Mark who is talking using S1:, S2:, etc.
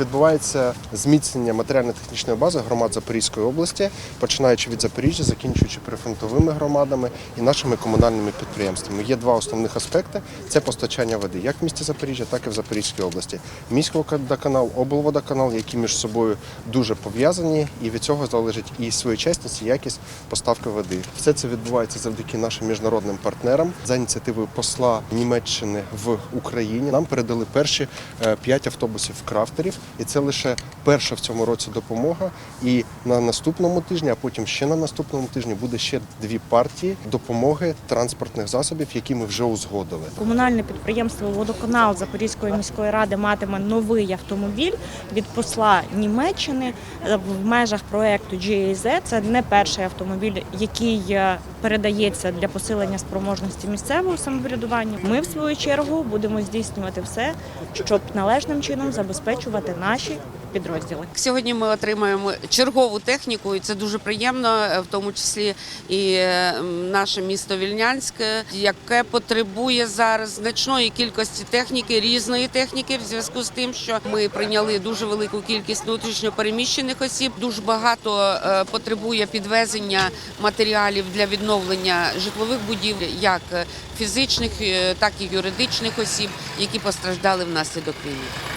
S1: Відбувається зміцнення матеріально-технічної бази громад Запорізької області, починаючи від Запоріжжя, закінчуючи прифронтовими громадами і нашими комунальними підприємствами. Є два основних аспекти: це постачання води, як в місті Запоріжжя, так і в Запорізькій області. Міський водоканал, облводоканал, які між собою дуже пов'язані, і від цього залежить і своєчасність, і якість поставки води. Все це відбувається завдяки нашим міжнародним партнерам. За ініціативою посла Німеччини в Україні нам передали перші е, п'ять автобусів крафтерів, і це лише перша в цьому році допомога. І на наступному тижні, а потім ще на наступному тижні буде ще дві партії допомоги транспортних засобів, які ми вже узгодили.
S2: Комунальне підприємство Водоканал Запорізької міської ради матиме новий автомобіль від посла Німеччини в межах проекту GAZ. Це не перший автомобіль, який е, передається для посилення спроможності місцевого самоврядування. Ми, в свою чергу, будемо здійснювати все, щоб належним чином забезпечувати наші підрозділи.
S3: Сьогодні ми отримаємо чергову техніку, і це дуже приємно, е, в тому числі і е, наше місто Вільнянське, яке потребує зараз значної кількості техніки, різної техніки, в зв'язку з тим, що ми прийняли дуже велику кількість внутрішньопереміщених осіб. Дуже багато е, потребує підвезення матеріалів для відновлення житлових будівель, як фізичних, так і юридичних осіб, які постраждали внаслідок війни.